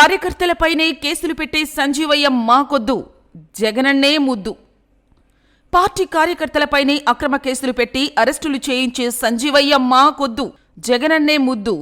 కార్యకర్తలపైనే కేసులు పెట్టే సంజీవయ్య మాకొద్దు జగనన్నే ముద్దు. పార్టీ కార్యకర్తలపైనే అక్రమ కేసులు పెట్టి అరెస్టులు చేయించే సంజీవయ్య మాకొద్దు జగనన్నే ముద్దు.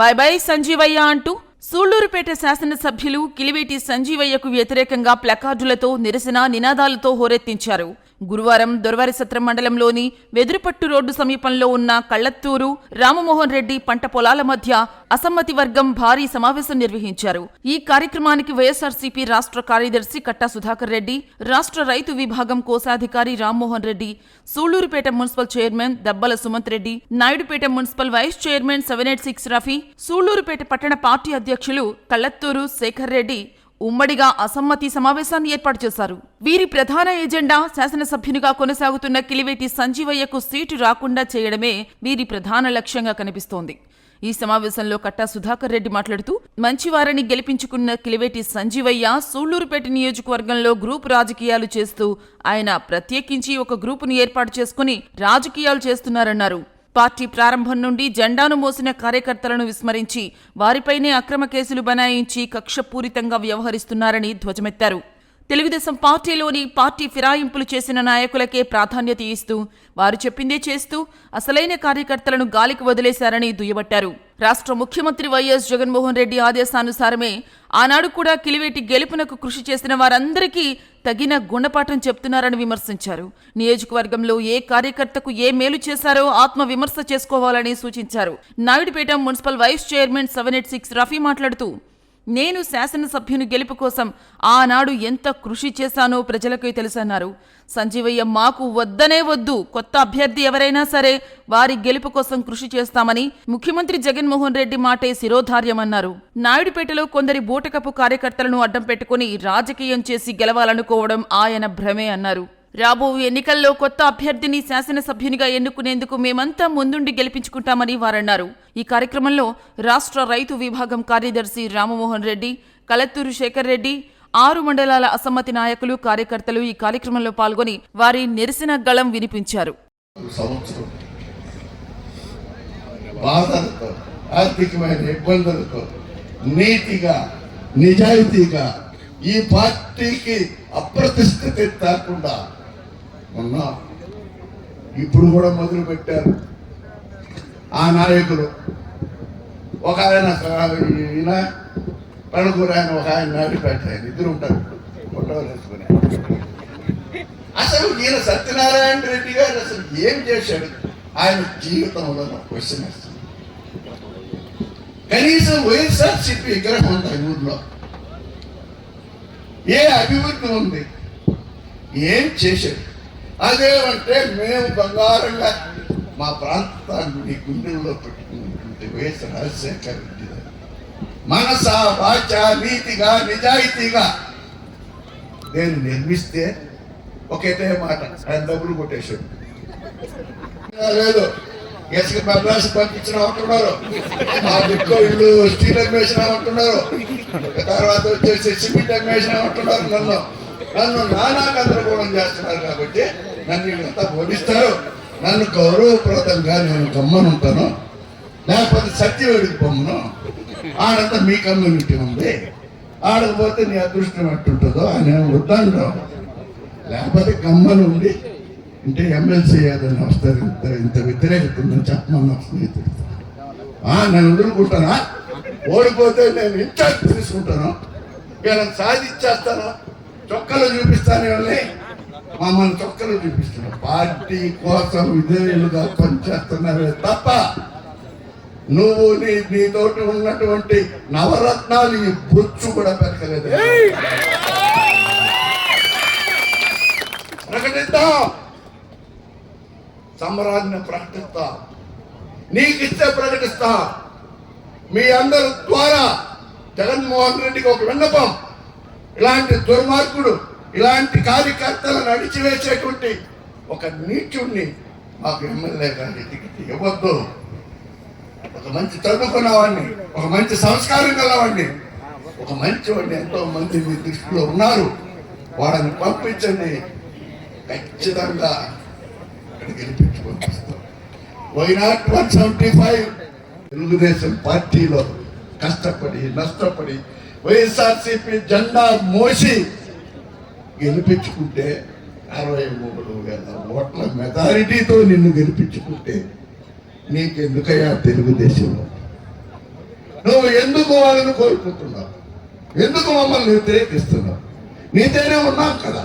బై బై సంజీవయ్య అంటూ సూళ్ళూరుపేట శాసనసభ్యులు కిలివేటి సంజీవయ్యకు వ్యతిరేకంగా ప్లకార్డులతో నిరసన నినాదాలతో హోరెత్తించారు. గురువారం దొరవారిసత్రం మండలంలోని వెదురుపట్టు రోడ్డు సమీపంలో ఉన్న కళ్ళత్తూరు రామమోహన్ రెడ్డి పంట పొలాల మధ్య అసమ్మతి వర్గం భారీ సమావేశం నిర్వహించారు. ఈ కార్యక్రమానికి వైఎస్ఆర్సీపీ రాష్ట్ర కార్యదర్శి కట్టా సుధాకర్ రెడ్డి రాష్ట్ర రైతు విభాగం కోశాధికారి Rammohan Reddy Sullurpeta municipal chairman Dabbala Sumanth Reddy Naidupeta municipal vice chairman seven eight six Rafi Sullurpeta పట్టణ పార్టీ అధ్యక్షుడు అధ్యక్షులు కళ్ళత్తూరు శేఖర్ రెడ్డి ఉమ్మడిగా అసమ్మతి సమావేశాన్ని ఏర్పాటు చేశారు. వీరి ప్రధాన ఎజెండా శాసనసభ్యునిగా కొనసాగుతున్న కిలివేటి సంజీవయ్యకు సీటు రాకుండా చేయడమే వీరి ప్రధాన లక్ష్యంగా కనిపిస్తోంది. ఈ సమావేశంలో కట్టా సుధాకర్ రెడ్డి మాట్లాడుతూ మంచివారని గెలిపించుకున్న కిలివేటి సంజీవయ్య సూళ్ళూరుపేట నియోజకవర్గంలో గ్రూపు రాజకీయాలు చేస్తూ ఆయన ప్రత్యేకించి ఒక గ్రూపును ఏర్పాటు చేసుకుని రాజకీయాలు చేస్తున్నారన్నారు. పార్టీ ప్రారంభం నుండి జెండాను మోసిన కార్యకర్తలను విస్మరించి వారిపైనే అక్రమ కేసులు బనాయించి కక్షపూరితంగా వ్యవహరిస్తున్నారని ధ్వజమెత్తారు. తెలుగుదేశం పార్టీలోని పార్టీ ఫిరాయింపులు చేసిన నాయకులకే ప్రాధాన్యత ఇస్తూ వారు చెప్పిందే చేస్తూ అసలైన కార్యకర్తలను గాలికి వదిలేశారని దుయ్యబట్టారు. రాష్ట్ర ముఖ్యమంత్రి వైఎస్ జగన్మోహన్ రెడ్డి ఆదేశానుసారమే ఆనాడు కూడా కిలివేటి గెలుపునకు కృషి చేసిన వారందరికీ తగిన గుణపాఠం చెప్తున్నారని విమర్శించారు. నియోజకవర్గంలో ఏ కార్యకర్తకు ఏ మేలు చేశారో ఆత్మ విమర్శ చేసుకోవాలని సూచించారు. Naidupeta municipal vice chairman seven eight six Rafi మాట్లాడుతూ నేను శాసనసభ్యుని గెలుపు కోసం ఆనాడు ఎంత కృషి చేశానో ప్రజలకు తెలుసన్నారు. సంజీవయ్య మాకు వద్దనే వద్దు. కొత్త అభ్యర్థి ఎవరైనా సరే వారి గెలుపు కోసం కృషి చేస్తామని ముఖ్యమంత్రి జగన్మోహన్ రెడ్డి మాటే శిరోధార్యమన్నారు. నాయుడుపేటలో కొందరి బూటకపు కార్యకర్తలను అడ్డం పెట్టుకుని రాజకీయం చేసి గెలవాలనుకోవడం ఆయన భ్రమే అన్నారు. రాబో ఎన్నికల్లో కొత్త అభ్యర్థిని శాసనసభ్యునిగా ఎన్నుకునేందుకు మేమంతా ముందుండి గెలిపించుకుంటామని వారన్నారు. ఈ కార్యక్రమంలో రాష్ట్ర రైతు విభాగం కార్యదర్శి రామమోహన్ రెడ్డి కలత్తూరు శేఖర్ రెడ్డి ఆరు మండలాల అసమ్మతి నాయకులు కార్యకర్తలు ఈ కార్యక్రమంలో పాల్గొని వారి నిరసన గళం వినిపించారు. బాధలతో ఆర్థికమైన ఇబ్బందులతో నీతిగా నిజాయితీగా ఈ పార్టీకి అప్రతిష్ఠత కాకుండా ఉన్నా? ఇప్పుడు కూడా మొదలు పెట్టారు ఆ నాయకులు. ఒక ఆయన ఈయన పణకూరు ఆయన ఒక ఆయన నాటిపేట ఆయన. ఇద్దరు ఉంటారు. ఫోటోలు వేసుకుని. అసలు ఈయన సత్యనారాయణ రెడ్డి గారు అసలు ఏం చేశాడు? ఆయన జీవితంలో క్వశ్చన్ వేస్తుంది కనీసం వైఎస్ఆర్సీపీ విగ్రహం ఉంది ఆ ఊర్లో. ఏ అభివృద్ధి ఉంది? ఏం చేశాడు? అదేమంటే మేము బంగారంగా మా ప్రాంతాన్ని గుండెల్లో పెట్టుకున్నటువంటి వైఎస్ రాజశేఖర్ రెడ్డి గారు. మనస వాచ నీతిగా నిజాయితీగా. నేను నిర్మిస్తే ఒకటే మాట ఆయన డబ్బులు కొట్టేశాడు. లేదు. ఇసుక మద్రాసు పంపించిన అంటున్నారు. మా దిక్కు ఇల్లు స్టీల్ అమ్మేసిన అంటున్నారు తర్వాత వచ్చేసి సిమెంట్ అమ్మేసిన అంటున్నారు నన్ను. నన్ను నానా గందరగోళం చేస్తున్నారు కాబట్టి నన్ను వీళ్ళంతా ఓడిస్తారు నన్ను గౌరవప్రదంగా నేను గమ్మనుంటాను. లేకపోతే సత్యవేడికి పొమ్మను. ఆడంతా మీ కమ్యూనిటీ ఉంది. ఆడకపోతే నీ అదృష్టం ఎట్టుంటుందో అని వద్దంటాం లేకపోతే గమ్మను ఉండి అంటే ఎమ్మెల్సీ ఏదైనా వస్తారు ఇంత ఇంత వ్యతిరేకత ఉందని చెప్పమన్నా స్నేహితుడు నేను వదులుకుంటానా? ఓడిపోతే నేను ఇంత తీసుకుంటాను. వీళ్ళని సాధించేస్తాను? చొక్కలు చూపిస్తాను వీళ్ళని మమ్మల్ని చొక్కలు చూపిస్తున్నాను పార్టీ కోసం విధేయులుగా పనిచేస్తున్నారే. తప్ప నువ్వు నీ నీతోటి ఉన్నటువంటి నవరత్నాలు ఈ బొచ్చు కూడా పెరగలేదు. ప్రకటిద్దాం. సమరాన్ని ప్రకటిస్తా. నీకు ఇస్తే ప్రకటిస్తా. మీ అందరి ద్వారా జగన్మోహన్ రెడ్డికి ఒక విన్నపం. ఇలాంటి దుర్మార్గుడు ఇలాంటి కార్యకర్తలను అణిచివేసేటువంటి ఒక నీచుణ్ణి మాకు ఎమ్మెల్యే గారి టికెట్ ఇవ్వద్దు. ఒక మంచి చదువుకున్నవాడిని ఒక మంచి సంస్కారం గలవాడిని ఒక మంచి వాడిని ఎంతో మంది మీ దృష్టిలో ఉన్నారు. వాళ్ళని పంపించండి. ఖచ్చితంగా ఇక్కడ గెలిపించి పంపిస్తాం why not one seventy five Telugu Desam పార్టీలో కష్టపడి నష్టపడి వైఎస్ఆర్సీపీ జెండా మోసి గెలిపించుకుంటే అరవై మూడు వేల ఓట్ల మెజారిటీతో నిన్ను గెలిపించుకుంటే నీకెందుకయ్యా తెలుగుదేశంలో నువ్వు ఎందుకు వాళ్ళని కోల్పోతున్నావు? ఎందుకు మమ్మల్ని వ్యతిరేకిస్తున్నావు? నీతోనే ఉన్నాం కదా.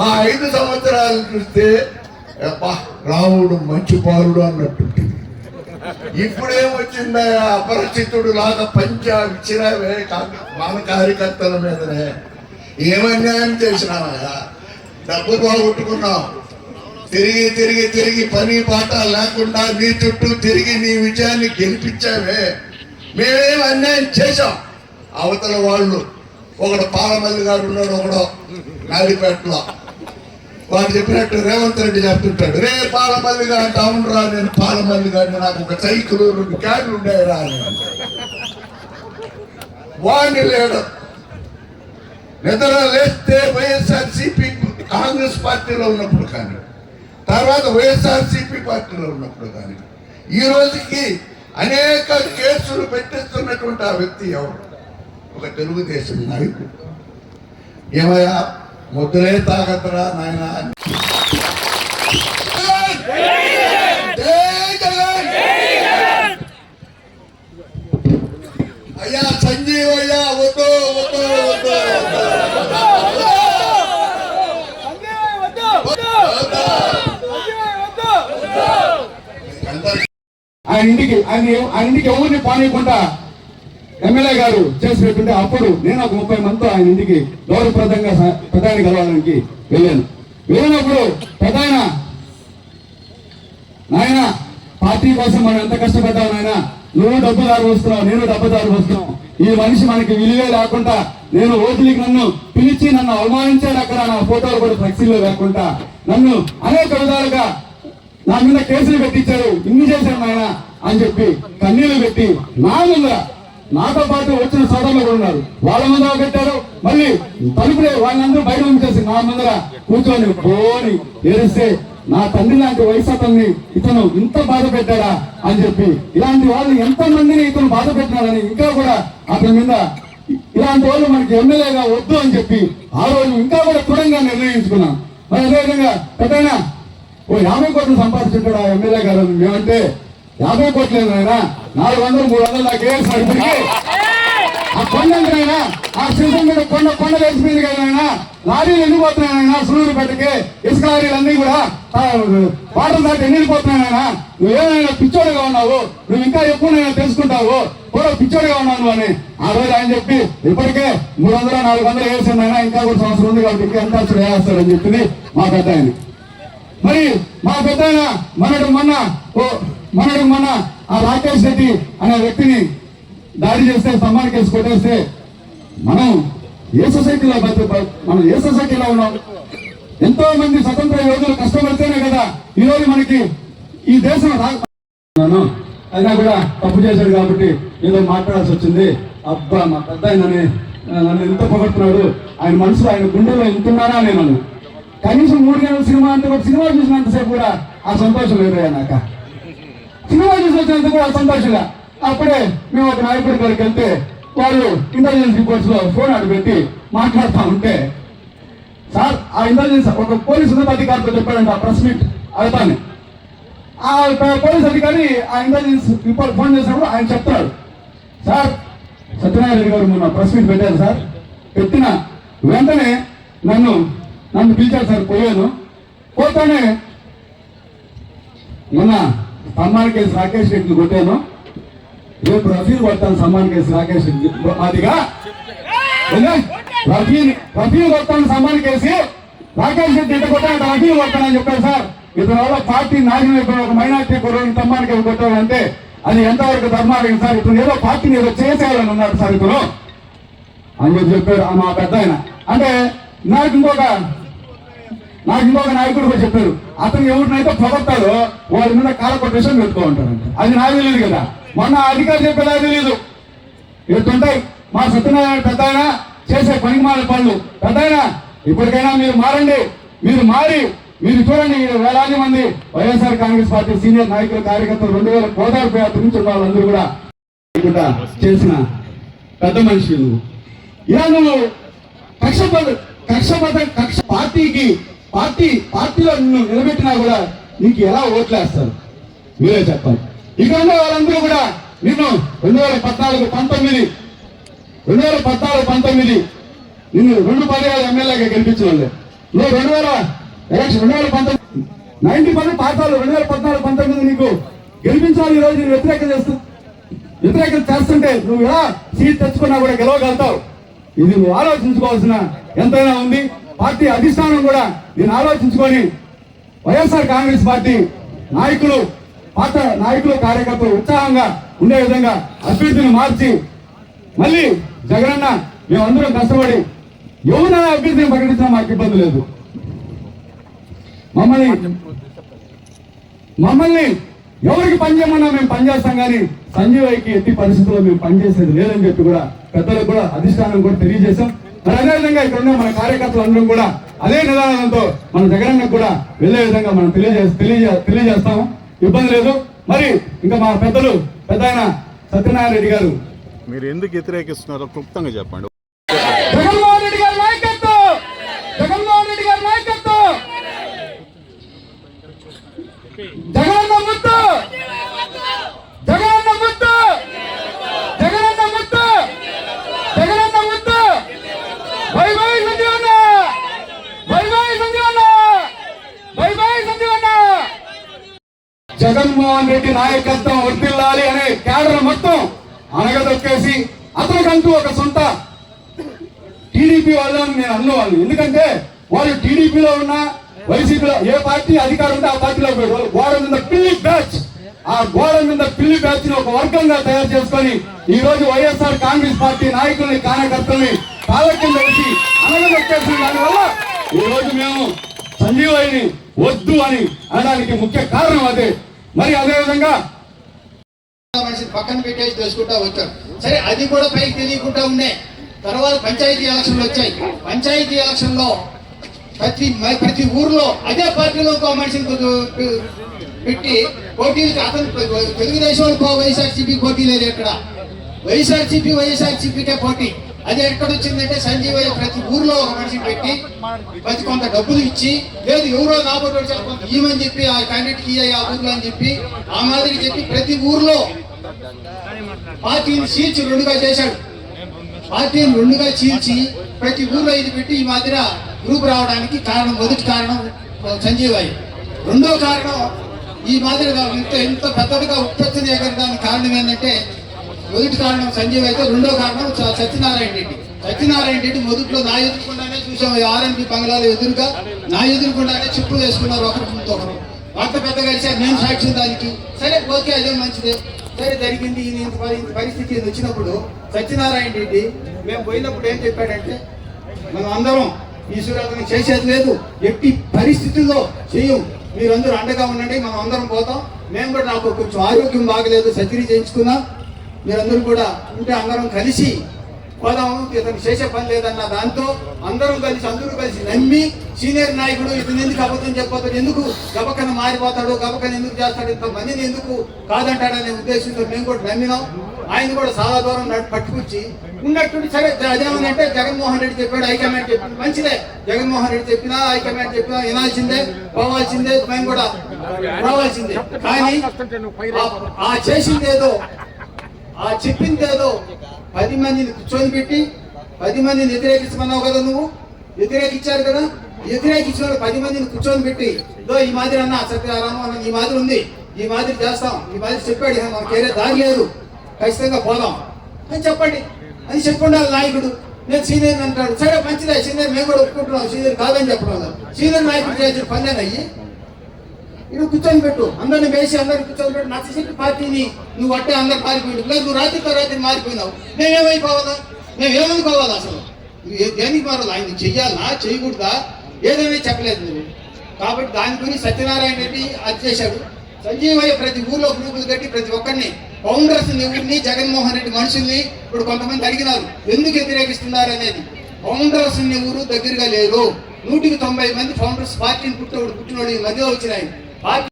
ఆ ఐదు సంవత్సరాలు చూస్తే అబ్బా రాముడు మంచి పారుడు అన్నట్టు ఇప్పుడేమొచ్చిందా అపరిచితుడు లాగా పంచ విచ్చిరావే కాక- మన కార్యకర్తల మీదనే. ఏమన్యాయం చేసినావా డబ్బు బాగొట్టుకున్నాం తిరిగి తిరిగి తిరిగి పని పాట లేకుండా నీ చుట్టూ తిరిగి నీ విజయాన్ని గెలిపించావే. మేమేం అన్యాయం చేశాం. అవతల వాళ్ళు ఒకడు పాలమల్లి గారు ఉన్నాడు ఒకడు నాడిపేటలో. వాడు చెప్పినట్టు రేవంత్ రెడ్డి చెప్తుంటాడు రే పాలమల్లిగా అంటే అవునురా నేను పాలమల్లి గారిని నాకు ఒక సైకిల్ రెండు క్యాన్లు ఉండేరా అని లేడు. నిద్ర లేస్తే వైఎస్ఆర్ సిపి కాంగ్రెస్ పార్టీలో ఉన్నప్పుడు కానీ తర్వాత వైఎస్ఆర్ సిపి పార్టీలో ఉన్నప్పుడు కానీ ఈ రోజుకి అనేక కేసులు పెట్టిస్తున్నటువంటి ఆ వ్యక్తి ఎవరు? ఒక తెలుగుదేశం నాయకుడు. ఏమయ్యా? ముద్దులే తాగతరా నాయన? అయ్యా సంజీవ్ అయ్యా వద్దు వద్దు వద్దు. అందరూ ఆయన ఇంటికి ఆయన ఆయన ఇంటికి ఎవరిని పానీయకుండా ఎమ్మెల్యే గారు చేసి పెట్టుంటే అప్పుడు నేను ఒక ముప్పై మందితో ఆయన ఇంటికి గౌరవప్రదంగా ప్రధాని కలవడానికి వెళ్ళాను. వెళ్ళినప్పుడు ప్రధాన నాయన పార్టీ కోసం మనం ఎంత కష్టపడ్డావు నాయన? నువ్వు డబ్బుదారు వస్తున్నావు నేను డబ్బుదారు వస్తున్నావు ఈ మనిషి మనకి విలువే లేకుండా నేను ఓటులకి నన్ను పిలిచి నన్ను అవమానించాడు అక్కడ నా ఫోటోలు కూడా ఫ్లెక్సీలో లేకుండా. నన్ను అనేక విధాలుగా నా మీద కేసులు పెట్టించారు. ఇన్ని చేశాను ఆయన అని చెప్పి కన్నీళ్ళు పెట్టి నా ముందర నాతో పాటు వచ్చిన సోదరులు కూడా ఉన్నారు. వాళ్ళ ముందర పెట్టారు. మళ్ళీ తలుపులే వాళ్ళందరూ బయట ఉంచేసి నా ముందర కూర్చొని పోని ఏడిస్తే నా తండ్రి లాంటి వయసు ఇతను ఇంత బాధ పెట్టాడా అని చెప్పి ఇలాంటి వాళ్ళు ఎంత మందిని ఇతను బాధ పెట్టినాడని ఇంకా కూడా అతని మీద ఇలాంటి వాళ్ళు మనకి ఎమ్మెల్యేగా వద్దు అని చెప్పి ఆ రోజు ఇంకా కూడా దృఢంగా నిర్ణయించుకున్నాం. మరి అదేవిధంగా పెద్దయినా ఓ యాభై కోట్లు సంపాదించుంటాడు ఆ ఎమ్మెల్యే గారు. మేమంటే యాభై కోట్లు ఏదైనా నాలుగు వందలు మూడు వందలు నాకు వేసాడు ఇప్పటికి? ఆ కొండ అంటున్నాయన ఆ సింహం మీద కొండ కొండ వేసిపోయింది కదా లారీలు వెళ్ళిపోతున్నాయి ఆయన సూళ్ళూరుపేటకి ఇసుక లారీలు అన్ని కూడా వాటర్ దాటి ఆయన నువ్వేమైనా పిచ్చోడుగా ఉన్నావు నువ్వు ఇంకా నేను తెలుసుకుంటావు కూడా పిచ్చోడుగా ఉన్నావు నువ్వు అని. ఆ రోజు ఆయన చెప్పి ఇప్పటికే మూడు వందలు నాలుగు వందలు వేసాను ఆయన ఇంకా కూడా సంవత్సరం ఉంది కాబట్టి ఎంత వేస్తాడని చెప్పింది మా పెద్ద ఆయన. మరి మా పెద్ద మనడు మొన్న ఓ మనకు మన ఆ రాకేష్ రెడ్డి అనే వ్యక్తిని దాడి చేస్తే స్తంభానికి కేసు కొట్టేస్తే మనం ఏ సొసైటీలో బతు మనం ఏ సొసైటీలో ఉన్నాం? ఎంతో మంది స్వతంత్ర యోధులు కష్టపడితేనే కదా ఈరోజు మనకి ఈ దేశం రాను అయినా కూడా తప్పు చేశాడు కాబట్టి ఏదో మాట్లాడాల్సి వచ్చింది. అబ్బా మా పెద్ద ఆయనని నన్ను ఎంత పొగడుతున్నాడు? ఆయన మనసులో ఆయన గుండెలో ఎంతున్నారా నేను? కనీసం మూడు గంటల సినిమా అంటే సినిమా చూసినంతసేపు కూడా ఆ సంతోషం లేదయ్యా నాక సినిమా చూసి వచ్చినంత కూడా సంతోషంగా. అప్పుడే మేము ఒక నాయకుడి దగ్గరికి వెళ్తే వాళ్ళు ఇంటెలిజెన్స్ రిపోర్ట్స్లో ఫోన్ అడ్డు పెట్టి మాట్లాడుతూ ఉంటే సార్ ఆ ఇంటెలిజెన్స్ ఒక పోలీస్ ఉన్నతాధికారితో చెప్పాడంట ఆ ప్రెస్ మీట్ అవుతాను ఆ పోలీస్ అధికారి ఆ ఇంటెలిజెన్స్ రిపోర్ట్ ఫోన్ చేసినప్పుడు ఆయన చెప్తాడు సార్ సత్యనారాయణ రెడ్డి గారు మొన్న ప్రెస్ మీట్ పెట్టారు సార్. పెట్టిన వెంటనే నన్ను నన్ను పిలిచారు సార్ పోయాను పోతానే మొన్న సమ్మాన్ కేసు రాకేష్ రెడ్డిని కొట్టాను. రేపు రఫీల్ కొడతాను సమ్మాన్ కేసు రాకేష్ రెడ్డి. అదిగా రఫీల్ రఫీల్ కొడతాను సమ్మాన్ కేసి. రాకేష్ రెడ్డి ఎంత కొట్టాను రఫీల్ కొడతానని చెప్పారు సార్. ఇతని వల్ల పార్టీ నాశనం అయిపోయిన ఒక మైనార్టీ కుర్రోని సమ్మాన్ కేసు కొట్టాడంటే అది ఎంతవరకు ధర్మాలయం సార్? ఇతను ఏదో పార్టీని ఏదో చేసేయాలని ఉన్నాడు సార్ ఇతను. అని చెప్పి చెప్పారు మా పెద్ద ఆయన. అంటే నాకు ఇంకొక నాకు ఇంకొక నాయకుడు కూడా చెప్పారు అతను ఎవరినైతే పొగడతాడో వారి మీద కాల కొట్టేషన్ పెట్టుకో ఉంటారంట అది నాకు తెలియదు కదా. మొన్న ఆ అధికారి చెప్పేది తెలియదు. ఎట్టుంటాయి మా సత్యనారాయణ పెద్ద చేసే పనికిమాల పనులు. పెద్ద ఇప్పటికైనా మీరు మారండి. మీరు మారి మీరు చూడండి ఈ వేలాది మంది వైఎస్ఆర్ కాంగ్రెస్ పార్టీ సీనియర్ నాయకులు కార్యకర్తలు రెండు వేల కోదాడు యాత్ర నుంచి వాళ్ళందరూ కూడా చేసిన పెద్ద మనిషి నువ్వు ఇలా నువ్వు కక్షపద కక్ష పార్టీకి పార్టీ పార్టీలో నిన్ను నిలబెట్టినా కూడా నీకు ఎలా ఓట్లేస్తారు? మీరే చెప్పాలి. ఇక ఉన్న వాళ్ళందరూ కూడా నిన్ను రెండు వేల పద్నాలుగు పంతొమ్మిది రెండు వేల పద్నాలుగు పంతొమ్మిది నిన్ను రెండు పర్యాలు ఎమ్మెల్యేగా గెలిపించిన వాళ్ళు. నువ్వు రెండు వేల ఎలక్షన్ రెండు వేల పంతొమ్మిది నైన్టీ పర్సెంట్ పాతాలు రెండు వేల పద్నాలుగు పంతొమ్మిది నీకు గెలిపించాలి ఈ రోజు నువ్వు వ్యతిరేకత చేస్తూ వ్యతిరేకత చేస్తుంటే నువ్వు ఎలా సీట్ తెచ్చుకున్నా కూడా గెలవగలుగుతావు. ఇది నువ్వు ఆలోచించుకోవాల్సిన ఎంతైనా ఉంది. పార్టీ అధిష్టానం కూడా నేను ఆలోచించుకొని వైఎస్ఆర్ కాంగ్రెస్ పార్టీ నాయకులు పాత నాయకులు కార్యకర్తలు ఉత్సాహంగా ఉండే విధంగా అభ్యర్థిని మార్చి మళ్ళీ జగనన్న మేమందరం కష్టపడి ఎవరైనా అభ్యర్థిని ప్రకటించినా మాకు ఇబ్బంది లేదు. మమ్మల్ని మమ్మల్ని ఎవరికి పనిచేయమన్నా మేము పనిచేస్తాం కానీ సంజీవయ్యకి ఎట్టి పరిస్థితుల్లో మేము పనిచేసేది లేదని చెప్పి కూడా పెద్దలకు కూడా అధిష్టానం కూడా తెలియజేశాం. మరి అదేవిధంగా ఇక్కడ ఉన్న మన కార్యకర్తలు అందరం కూడా అదే నిదానంతో మన జగనన్నకు కూడా వెళ్ళే విధంగా మనం తెలియజే తెలియజే తెలియజేస్తాము. ఇబ్బంది లేదు. మరి ఇంకా మా పెద్దలు పెద్ద ఆయన సత్యనారాయణ రెడ్డి గారు. మీరు ఎందుకు వ్యతిరేకిస్తున్నారో క్లుప్తంగా చెప్పండి జగన్మోహన్ రెడ్డి గారి నాయకత్వం జగన్మోహన్ రెడ్డి గారి నాయకత్వం జగనన్న ముద్దు జగనన్న ముద్దు జగనన్న ముద్దు జగనన్న ముద్దు bye bye Sanjeevanna bye bye Sanjeevanna bye bye Sanjeevanna Jaganmohan Reddy నాయకత్వం వర్తిల్లాలి అనే కేడర్ మొత్తం అనగదొక్కేసి అతనికంటూ ఒక సొంత టీడీపీ వాళ్ళని నేను అన్నవాళ్ళు ఎందుకంటే వాళ్ళు టీడీపీలో ఉన్న వైసీపీలో ఏ పార్టీ అధికారం ఉంటే ఆ పార్టీలో పోయారు వాళ్ళు గోడ మీద పిల్లి బ్యాచ్. ఆ గోడ మీద పిల్లి బ్యాచ్ని ఒక వర్గంగా తయారు చేసుకొని ఈ రోజు వైఎస్ఆర్ కాంగ్రెస్ పార్టీ నాయకుల్ని కార్యకర్తల్ని కాళ్ళ కింద అనగదొక్కేసి అనగదొక్కేసిన దానివల్ల ఈ రోజు మేము సంజీవయ్యని వద్దు అని అనడానికి ముఖ్య కారణం అదే. మరి అదే విధంగా పక్కన పెట్టేసి తెలుసుకుంటా వచ్చారు. సరే అది కూడా పైకి తెలియకుండా ఉండే తర్వాత పంచాయతీ ఎలక్షన్లు వచ్చాయి. పంచాయతీ ఎలక్షన్లో ప్రతి ప్రతి ఊర్లో అదే పార్టీలో ఇంకో మనిషిని పెట్టి పోటీలకి అతను తెలుగుదేశం వైఎస్ఆర్సీపీ పోటీ లేదు ఎక్కడ వైఎస్ఆర్సీపీ వైఎస్ఆర్సీపీకే పోటీ. అది ఎక్కడ వచ్చిందంటే సంజీవయ్య ప్రతి ఊర్లో ఒక మనిషిని పెట్టి ప్రతి కొంత డబ్బులు ఇచ్చి లేదు ఎవరో నాబోటి వచ్చారు కొంత చెప్పి ఆ క్యాండిడేట్కి ఇయ్య ఆ ఊర్లో అని చెప్పి ఆ మాదిరి చెప్పి ప్రతి ఊర్లో పార్టీని చీల్చి రెండుగా చేశాడు. పార్టీని రెండుగా చీల్చి ప్రతి ఊర్లో ఇది పెట్టి ఈ మాదిర గ్రూప్ రావడానికి కారణం మొదటి కారణం సంజీవయ్య. రెండో కారణం ఈ మాదిరిగా ఇంత ఎంత పెద్దదిగా ఉత్పత్తి చేయగలడానికి కారణం ఏంటంటే మొదటి కారణం సంజీవ్ అయితే రెండో కారణం సత్యనారాయణ రెడ్డి. సత్యనారాయణ రెడ్డి మొదట్లో నా ఎదురుకుండానే చూసాం ఆర్ఎంపీ బంగ్లాలో ఎదురుగా నా ఎదురుకుండానే చెప్పులు వేసుకున్నారు ఒకరి ముందు ఒకరు. అంత పెద్ద కలిసి నేను సాక్ష్యం దానికి. సరే ఓకే అదే మంచిదే. సరే జరిగింది ఇంత పరిస్థితి వచ్చినప్పుడు సత్యనారాయణ రెడ్డి మేము పోయినప్పుడు ఏం చెప్పాడంటే మనం అందరం ఈశ్వరాధన చేసేది లేదు. ఎట్టి పరిస్థితుల్లో చేయం మీరందరూ అండగా ఉండండి మనం అందరం పోతాం. మేము కూడా నాకు కొంచెం ఆరోగ్యం బాగలేదు సర్జరీ చేయించుకున్నాం. మీరందరూ కూడా ఉంటే అందరం కలిసి పోదాము ఇతను చేసే పని లేదన్న దాంతో అందరం కలిసి అందరూ కలిసి నమ్మి సీనియర్ నాయకుడు ఇతను ఎందుకు అబద్ధం చెప్పబోతాడు ఎందుకు గబకన మారిపోతాడు గబకన ఎందుకు చేస్తాడు ఇంత మందిని ఎందుకు కాదంటాడనే ఉద్దేశంతో మేము కూడా నమ్మినాం. ఆయన కూడా చాలా దూరం పట్టుకొచ్చి ఉన్నట్టుండి సరే అదేమనంటే జగన్మోహన్ రెడ్డి చెప్పాడు హైకమాండ్ చెప్పింది మంచిదే. జగన్మోహన్ రెడ్డి చెప్పినా హైకమాండ్ చెప్పినా వినాల్సిందే పోవాల్సిందే మేము కూడా రావాల్సిందే. కానీ ఆ- ఆ చేసిందేదో ఆ చెప్పిందేదో పది మందిని కూర్చొని పెట్టి పది మందిని వ్యతిరేకించమన్నావు కదా నువ్వు? వ్యతిరేకించారు కదా? వ్యతిరేకించిన పది మందిని కూర్చొని పెట్టి ఇదో ఈ మాదిరి అన్న సత్యారాము అన్న ఈ మాదిరి ఉంది. ఈ మాదిరి చేస్తాం. ఈ మాదిరి చెప్పాడు ఇక వేరే దారి లేదు. ఖచ్చితంగా పోదాం. అని చెప్పండి. అని చెప్పుండాలి నాయకుడు నేను సీనియర్ అంటాడు. సరే మంచిదే. సీనియర్ మేము కూడా ఒప్పుకుంటున్నాం. సీనియర్ కాదని చెప్పడం సీనియర్ నాయకుడు చేసిన అయ్యి నువ్వు కూర్చొని పెట్టు. అందరిని వేసి అందరిని కూర్చొని పెట్టు. నచ్చశక్తి పార్టీని. నువ్వు అట్టే అందరు మారిపోయింది లేదు నువ్వు రాత్రితో రాత్రి మారిపోయినావు. మేమేమైపోవాలా? మేము ఏమనుకోవాలా అసలు? నువ్వు దేనికి మారాలి? ఆయన చెయ్యాలా? చేయకూడదా ఏదైనా చెప్పలేదు నువ్వు. కాబట్టి దాని గురించి సత్యనారాయణ రెడ్డి అది చేశాడు. సంజీవయ్య ప్రతి ఊర్లో గ్రూపులు కట్టి ప్రతి ఒక్కరిని ఫౌండర్స్ ఎవరిని జగన్మోహన్ రెడ్డి మనుషుల్ని ఇప్పుడు కొంతమంది అడిగినారు. ఎందుకు వ్యతిరేకిస్తున్నారు అనేది. ఫౌండర్స్ ఎవరు దగ్గరగా లేరు. నూటికి తొంభై మంది ఫౌండర్స్ పార్టీని పుట్టినోడు పుట్టినోడు ఈ మధ్య వచ్చినాయి. పార్టీ